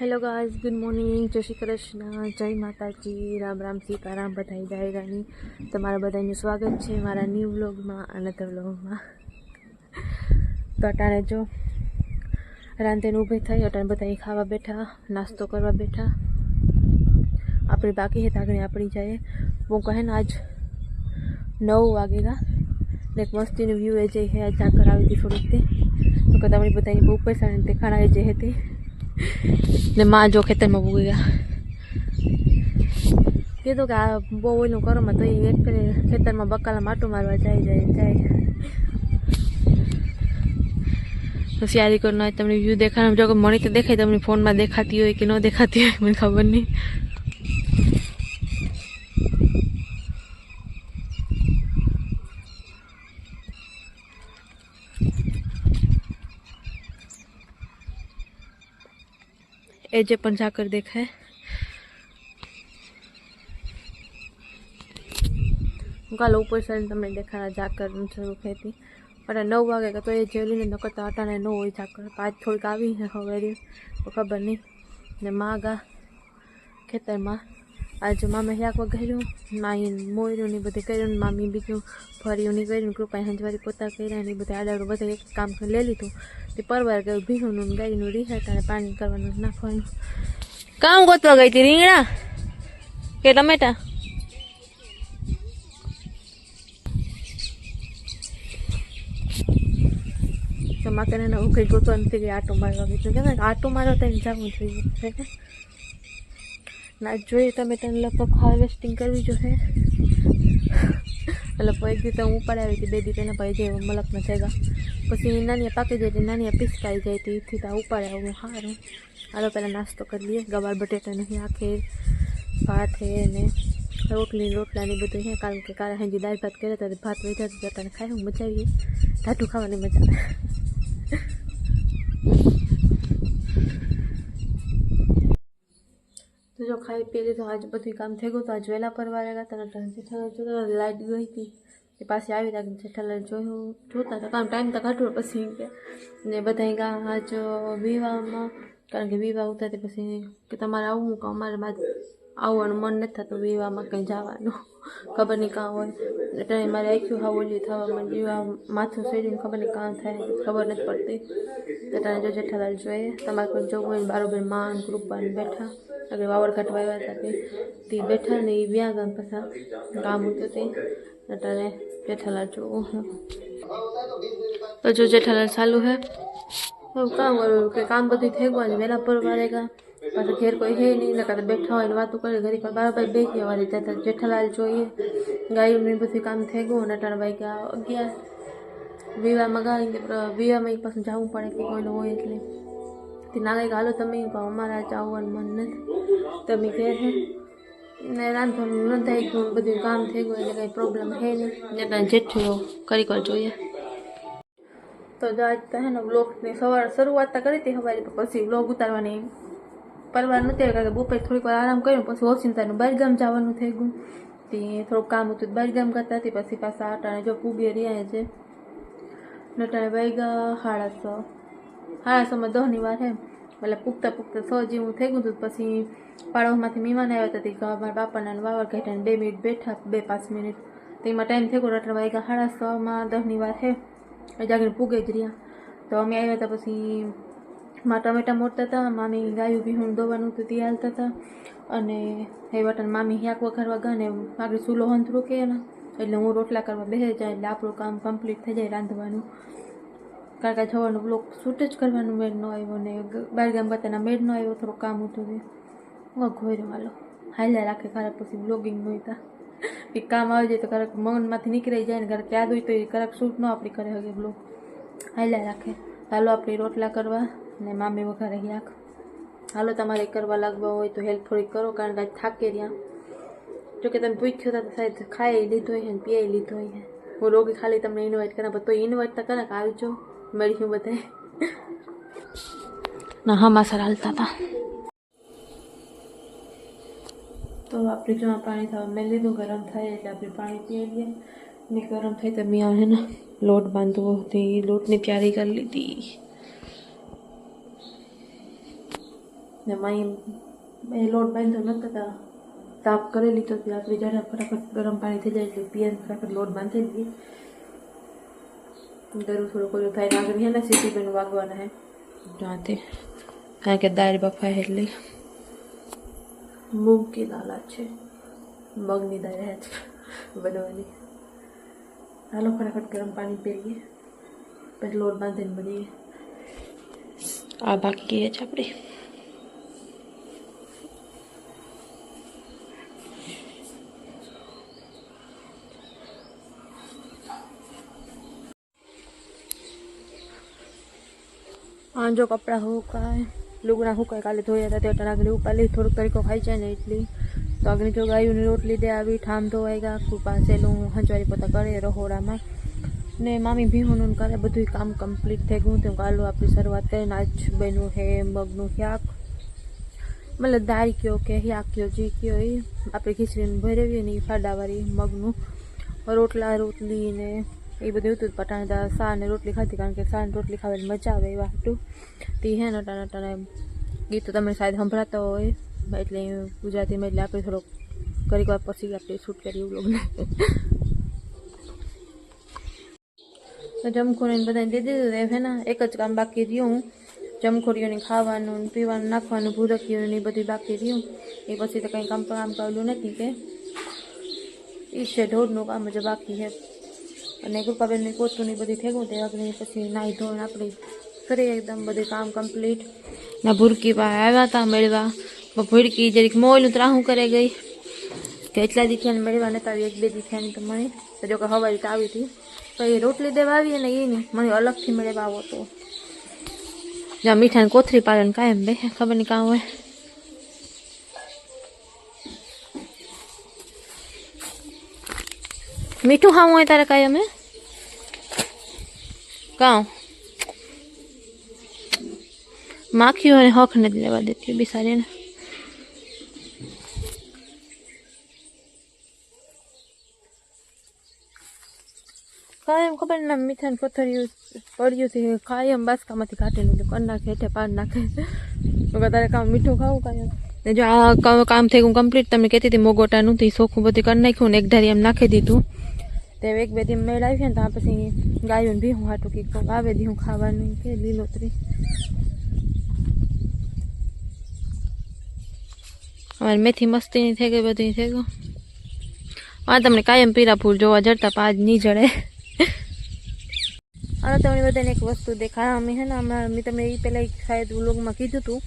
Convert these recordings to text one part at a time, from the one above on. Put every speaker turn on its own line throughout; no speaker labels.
Hello guys good morning જય શ્રી કૃષ્ણ. જય માતાજી. રામ રામ, સીતારામ. બધાઈ દાયરાની તમારા બધાનું સ્વાગત છે મારા ન્યૂ વ્લોગમાં અનધર વ્લોગમાં તો અટાણે જો રાંધેને ઊભી થઈ, અટાણે બધા ખાવા બેઠા, નાસ્તો કરવા બેઠા. આપણી બાકી હે તાગણી આપણી જાય હું કહે ને આજ નવ વાગેગા ને એક મસ્તીનું વ્યૂ એ જે હે જા આવી હતી થોડીક તે. તો કે તમારી બધાની બહુ પૈસા તે ખાણા જે હતી. ને માં જો ખેતરમાં પૂગી ગયા કીધું કે આ બહુ ઓલું કરો માં તો એ એક ખેતરમાં બકાલા માટું મારવા જાય જાય જાય હોશિયારી કરો ના તમને વ્યૂ દેખાડો જો કે મને તો દેખાય તમને ફોનમાં દેખાતી હોય કે ન દેખાતી હોય મને ખબર નહીં જે પણ ઝાકર દેખાય. હું કાલે ઉપર સર તમને દેખાડા ઝાકર શરૂ હતી પણ નવ વાગે તો એ જેલીને ન કરતા અટાણે ન હોય ઝાકર. પાંચ થોડીક આવી છે હવે ખબર નહીં. ને માગા ખેતરમાં આજે મામે શાક કર્યું માઈ મોયરું ને બધું કર્યું મામી બીજું ફર્યું ને કર્યું કૃપાએ હંજવારી પોતા કર્યા ને બધા આડાડું બધે એક કામ લઈ લીધું. તે પરવાર ગયું, ભીનું ગાયનું રીહટ અને પાણી કરવાનું નાખવાનું કામ ગોતવા ગઈ હતી રીંગણા? કે ટમેટા? તો માકે ને હું કંઈ ગોતવા નથી ગઈ, આટો મારવા ગઈ. કે આટો મારવા તો જવું જોઈએ ના, જોઈએ તમે તને લગભગ હાર્વેસ્ટિંગ કરવી જોઈએ મતલબ એક દિવસે હું ઉપાડ આવી હતી, બે દિવસ એના ભાઈ જાય મલકમાં જગા પછી નાની પાકી જાય નાની પિસકાઈ જાય હતી એથી ત્યાં ઉપાડે હું સારું હાલો પહેલાં નાસ્તો કરી લઈએ, ગવાર બટેટા નહીં આખે, ભાત હે ને રોટલી રોટલાની બધું હે. કારણ કે કાલે હજી દાળ ભાત કર્યા હતા ભાત વધ્યા જતા તને ખાય હું મજા આવી ટાટું ખાવાની મજા આવે તો જો ખાઈ પી લીધો, આજ બધું કામ થઈ ગયું તો આજ વહેલા પરવારે ગયા હતા જેઠાલાલ જોતા લાઇટ ગઈ હતી. એ પાસે આવી રાખી જેઠાલાલ જોયું, જોતા હતા. કામ ટાઈમ તો કાઢવો પછી કે. ને બધા ગા, આજ વિવાહમાં, કારણ કે વિવાહ ઉતા પછી કે તમારે આવવું કે અમારે આવવાનું મન નથી થતું વિવાહમાં કંઈ જવાનું. ખબર નહીં કાં હોય. એટલે મારે આખ્યું હા ઓલી થવા માંડી. વિવાહ માથું સેડીને ખબર નહીં કાં થાય ખબર નથી પડતી. એટલે જો જેઠાલાલ જોઈએ, તમારે કોઈ જોવું હોય બારોબર માન કૃપાને બેઠા. આગળ વાવડ કાઢવા આવ્યા હતા તે તે બેઠા ને એ વ્યા ગયા પાછા કામ હતું તે એટલે જેઠાલાલ જોવું હું તો જો જેઠાલાલ ચાલુ હે એવું કામ કરું કે કામ બધું થઈ ગયું વહેલા પર વારે ગયા પાછું ઘેર કોઈ હે નહીં ને કાં બેઠા હોય ને વાતો કરે ઘડી પર બરાબર બે ગયા વાળી જતા જેઠાલાલ જોઈએ ગાયું બધું કામ થઈ ગયું અને અટાણ ભાઈ ગયા અગિયાર વિવાહમાં ગાય વિવાહમાં એક પાછું જવું પડે કે કોઈનું હોય એટલે તે ના કંઈક હાલો તમે અમારા આવવાનું મન નથી. તમે કહે છે. ને રાંધવાનું ન થાય ગયું બધું કામ થઈ ગયું એટલે કંઈ પ્રોબ્લેમ હે નહીં. એટલે જેઠું કરી કર જોઈએ? તો જો આજ તો હે ને બ્લોગની સવાર શરૂઆત તો કરી હતી સવારે પછી બ્લોગ ઉતારવાની પરવાર નથી આવ્યો કારણ કે બપોરે થોડીક વાર આરામ કર્યો પછી ઓચિંતાનું બહારગામ જવાનું થઈ ગયું. તે થોડુંક કામ હતું બહારગામ કરતા હતી પછી પાછા આટાણે જો પૂગી રહ્યા છે. નટાણે વાગ્યા સાડા છ. છમાં દહની વાર એમ. એટલે પૂગતા પૂગતા સો જેવું થઈ ગયું હતું, પછી પાડોશમાંથી મહેમાન આવ્યા હતા તે મારા બાપાના વાવર ઘેટાને બે મિનિટ બેઠા, બે પાંચ મિનિટ. તેમાં ટાઈમ થઈ ગયો એટલે વાગ્યા, સાડા સોમાં દહની વાર છે જાગીને પૂગે જ રહ્યા. તો અમે આવ્યા હતા, પછી માં ટમેટા મોડતા હતા, મામી ગાયું ભીહું દોવાનું હતું, તે હાલતા હતા. અને એ વટન મામી હ્યાક વઘારવા ગયા ને આગળ ચૂલો હંતરું કે એટલે હું રોટલા કરવા બેસી જાય, એટલે આપણું કામ કમ્પ્લીટ થઈ જાય રાંધવાનું. કારણ કે જવાનું બ્લોક શૂટ જ કરવાનું મેળ ન આવ્યો ને બાર ગામ બતાના મેળ ન આવ્યો, થોડું કામ હતું તે હું ઘોર્યો હાલો હાલ્યા રાખે ખરાબ પછી બ્લોગિંગ નહોતા એ કામ આવી જાય તો ક્યારેક મનમાંથી નીકળી જાય ને ક્યારેક યાદ હોય તો એ ક્યારેક શૂટ ન આપણી કરે હવે બ્લોગ હાલ્યા રાખે. હાલો આપણે રોટલા કરવા ને મામી વઘારે શાક હાલો તમારે કરવા લાગવા હોય તો હેલ્પ થોડીક કરો કારણ કે થાકે રહ્યા જોકે તમે પૂછ્યો હતા તો સાહેબ ખાઈ લીધો હોય ને પીએ લીધો હોય હું રોગી ખાલી તમને ઇન્વાઇટ કરા તો ઇન્વાઇટ તો કરે કે આવજો મળ્યું બધા ના હમાસર હાલતા હતા તો આપણે જો પાણી થવા મેં લીધું ગરમ થાય એટલે આપણે પાણી પી લઈએ ને ગરમ થાય તો મેં આવે ને લોટ બાંધવો હતી લોટની તૈયારી કરી લીધી ને માઈ એ લોટ બાંધ્યો નતો તા તાપ કરી લીધો આપણે જરા ફટાફટ ગરમ પાણી થઈ જાય એટલે પીએ ફટાફટ લોટ બાંધી દીધી ગરું થોડુંક ઓલું થાય ને આગળ છે ને સીટી બેન વાગવાના હે ત્યાંથી કારણ કે દાળ બફાય એટલે મૂગ દાળ છે મગની દાળ હે બનવાની હાલો ફટાફટ ગરમ પાણી પીએ પછી લોટ બાંધીને બનીએ આ બાકી છે આપણી હા જો કપડાં હુકાય લુગડા હુકાય કાલે ધોયા હતા તે અટાણા આગળ ઉપાલી થોડુંક તરીકો ખાઈ જાય ને એટલી. તો અગ્નિ જો ગાયુંની રોટલી દે આવી, ઠામ ધોવાઈ ગયા, આખું પાસેલું હંજવારી પોતા કરે રહોડામાં. ને મામી ભીહોનું કરે બધું કામ કમ્પ્લીટ થઈ ગયું. તેમ કાલું આપણી શરૂઆત કરીને આજ બન્યું હે, મગનું શાક. મતલબ દાળ કયો કે, શાક કયો, જે કયો એ આપણે ખીચડીને ભરેવીએ ને એ ફાડાવાળી મગનું. રોટલા, રોટલી ને એ બધું હતું પટાણા ને રોટલી ખાધી, કારણ કે સા રોટલી ખાવાની મજા આવે એવા હતું. તે હે નટા નટાને ગીતો તમે શાયદ સંભળાતા હોય. એટલે ગુજરાતીમાં એટલે આપણે થોડોક ઘડીક વાર પછી આપણે શૂટ કરીએ તો જમખોરીને બધાને દીધું એ હે ને. એક જ કામ બાકી રહ્યું. જમખોરીઓને ખાવાનું, પીવાનું, નાખવાનું ભૂરકીઓને એ બધું બાકી રહ્યું. એ પછી તો કંઈ કામ કામ કરેલું નથી કે. એ છે ઢોરનું કામ જ બાકી છે. અને કૃપાબેનની પોતું બધી થેગું તે આગળ પછી નાહી ધોઈને આપણે કરીએ એકદમ બધું કામ કમ્પ્લીટ ના ભૂરકી પાસે આવ્યા હતા મેળવા ભૂરકી જરીક મોયલું ત્રાહું કરે ગઈ કે એટલા દીઠિયાને મેળવા નતા આવી એક બે દીઠિયાની તો મને તો જો કે હવારી તો આવી હતી તો એ રોટલી દેવા આવી ને એ નહીં મને અલગથી મેળવા આવો તો જ્યાં મીઠાને કોથરી પાડે ને કાયમ બે ખબર નહીં કાં હોય મીઠું ખાવું હોય તારે કાંઈ અમે? કાં માખીઓને હક નથી લેવા દેતી બિસારીને કાયમ ખબર ના, મીઠાને કોથળિયું પડ્યું છે કાયમ બાસકામાંથી કાઢી લીધું કર નાખે, હેઠે પાડ નાખે. તારે કામ મીઠું ખાવું કાયમ ને જો આ ક- કામ થઈ ગયું કમ્પ્લીટ તમને કહેતી હતી મોગોટાનું, તે સોખું બધું કરી નાખ્યું ને એક ધારી એમ નાખી દીધું. તે એક બે દિન મેળ આવી ને ત્યાં પછી ગાયું ને ભીહું હાટું કંઈક કોક આવે દીહું ખાવાનું, કે લીલોતરી. અમારી મેથી મસ્તીની થઈ ગઈ બધી થઈ ગયું હા તમને કાયમ પીરા ફૂલ જોવા જડતા પાંચ નહીં જડે. અને તમને બધાને એક વસ્તુ દેખાય. અમે હે ને, હમણાં મેં તમને એ પહેલાં એક શાયદ વ્લોગમાં કીધું હતું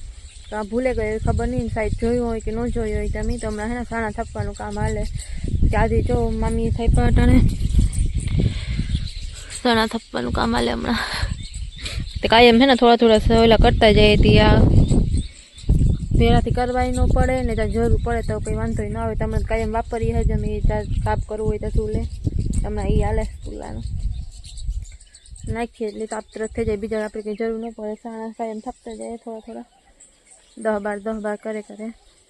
તો આ ભૂલે ગયો ખબર નહીં સાહેબ જોયું હોય કે ન જોયું હોય તમે તો હમણાં હે ને સાણા થપવાનું કામ હાલે. ત્યાંથી જો મમ્મી થઈ પટાણે. સાણા થપવાનું કામ હાલે હમણાં. તે કાયમ છે ને થોડા થોડા સહેલા કરતા જાય હતી આ. ભેળાથી કરવાય ન પડે, ને ત્યાં જરૂર પડે તો કંઈ વાંધો ના આવે. તમે કાયમ વાપરીએ જ અમે ત્યાં કાપ કરવું હોય તો ચૂલે હમણાં એ હાલે ચૂલાનું નાખીએ એટલે તાપ તરત થઈ જાય. બીજા આપણે કંઈ જરૂર ન પડે. સાણા કાયમ થપતા જાય થોડા થોડા. દહ બાર દહ બાર કરે કરે.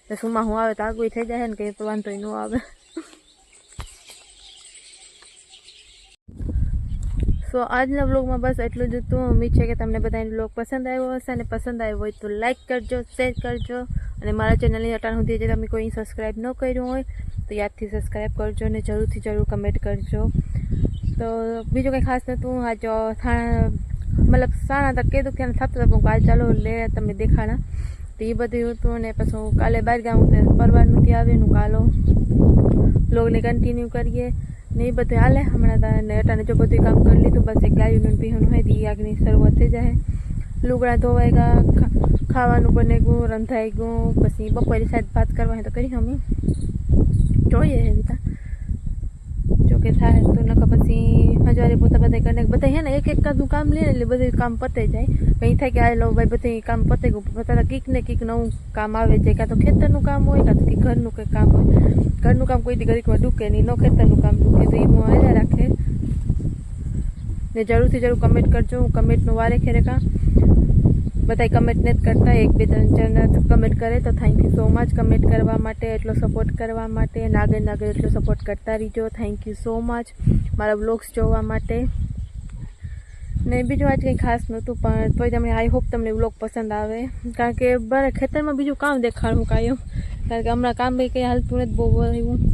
તો સુમાં હું આવે તો આગળ થઈ જાય ને કંઈ વાંધો ન આવે. સો આજના વ્લોગમાં બસ એટલું જ હતું. ઉમ્મીદ છે કે તમને બધાને બ્લોગ પસંદ આવ્યો હશે અને પસંદ આવ્યો હોય તો લાઇક કરજો શેર કરજો. અને મારા ચેનલની અટાણ સુધી જે તમે કોઈ સબસ્ક્રાઈબ ન કર્યું હોય તો યાદથી સબસ્ક્રાઈબ કરજો અને જરૂરથી જરૂર કમેન્ટ કરજો. તો બીજું કંઈ ખાસ નહોતું. આજ થાણા, મતલબ સાણા તક કીધું કે થતું હતું આજ ચાલો લે, તમને દેખાણા. તો એ બધું હતું અને પછી હું કાલે બહાર ગાઉં તો નથી ત્યાં આવીને કાલો. બ્લોગને કન્ટિન્યુ કરીએ. ને એ બધું હાલે. હમણાં ને અટાણે જો બધું કામ કરી લીધું, બસ એક ગાયું પીવાનું હોય તો એ આગની શરૂઆત થઈ જાય. લુગડા ધોવાઈ ગયા ખાવાનું બને ગયું રંધાઈ ગયું. પછી બપોરે સાહેબ ભાત કરવા હોય તો કરી અમે જોઈએ રીતે જો કે થાય તો નકર પછી હજારે પોતા બધા કરીને બધા હે ને એક એક કાદનું કામ લે એટલે બધું કામ પતે જાય. કંઈ થાય કે આ લો ભાઈ બધું કામ પતે ગયું. બધા કીક ને કીક નવું કામ આવે છે. કાં તો ખેતરનું કામ હોય, કાં તો કંઈક ઘરનું કંઈક કામ હોય. ઘરનું કામ કોઈ ઘડીકમાં ડૂકે નહીં, ન ખેતરનું કામ ડૂકે તો એ હું રાખે. ને જરૂરથી જરૂર કમેન્ટ કરજો. હું કમેન્ટનું વારે ખેરે કાં. બધા કમેન્ટ નથી કરતા, એક, બે, ત્રણ જણ કમેન્ટ કરે તો thank you so much comment કરવા માટે, એટલો સપોર્ટ કરવા માટે નાગર નાગર એટલો સપોર્ટ કરતા રહીજો. થેન્ક યુ સો મચ મારા બ્લોગ્સ જોવા માટે. ને બીજું આજ કંઈ ખાસ નહોતું, પણ તોય તમને આઈ હોપ તમને વ્લોગ પસંદ આવે. કારણ કે બરે ખેતરમાં બીજું કામ દેખાડવું કાયમ. કારણ કે હમણાં કામ કંઈ હાલતું નથી, બહુ એવું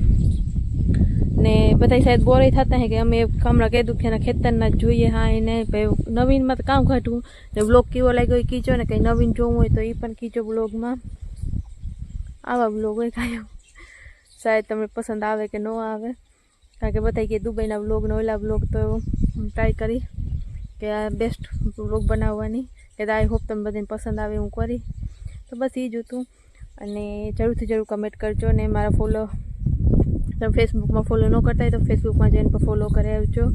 ને બધા સાહેબ બોરે થતા હે કે અમે હમણાં કીધું કે એના ખેતરના જ જોઈએ, હા એને નવીનમાં તો કામ ઘટવું ને બ્લોગ કેવો લાગ્યો એ કીજો ને કંઈ નવીન જોવું હોય તો એ પણ કીજો બ્લોગમાં આવા બ્લોગ હોય કાયમ શાયદ તમને પસંદ આવે કે ન આવે. કારણ કે બધા કે દુબઈના બ્લોગ ને ઓલા બ્લોગ તો ટ્રાય કરી કે આ બેસ્ટ બ્લોગ બનાવવાની. કે આઈ હોપ તમને બધાને પસંદ આવે હું કરી. તો બસ એ જ હતું. અને જરૂરથી જરૂર કમેન્ટ કરજો ને મારા ફોલો તમે ફેસબુકમાં ફોલો ન કરતા હોય તો ફેસબુકમાં જઈને ફોલો કરી આવજો.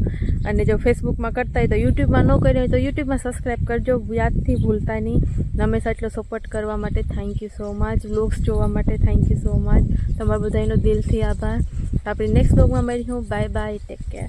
અને જો ફેસબુકમાં કરતા હોય તો યુટ્યુબમાં ન કર્યો હોય તો યુટ્યુબમાં સબસ્ક્રાઈબ કરજો. યાદથી ભૂલતા નહીં. હંમેશા એટલો સપોર્ટ કરવા માટે thank you so much blogs જોવા માટે થેન્ક યુ સો મચ તમારા બધાનો દિલથી આભાર. આપણે નેક્સ્ટ વ્લોગમાં મળીશું. Bye bye take care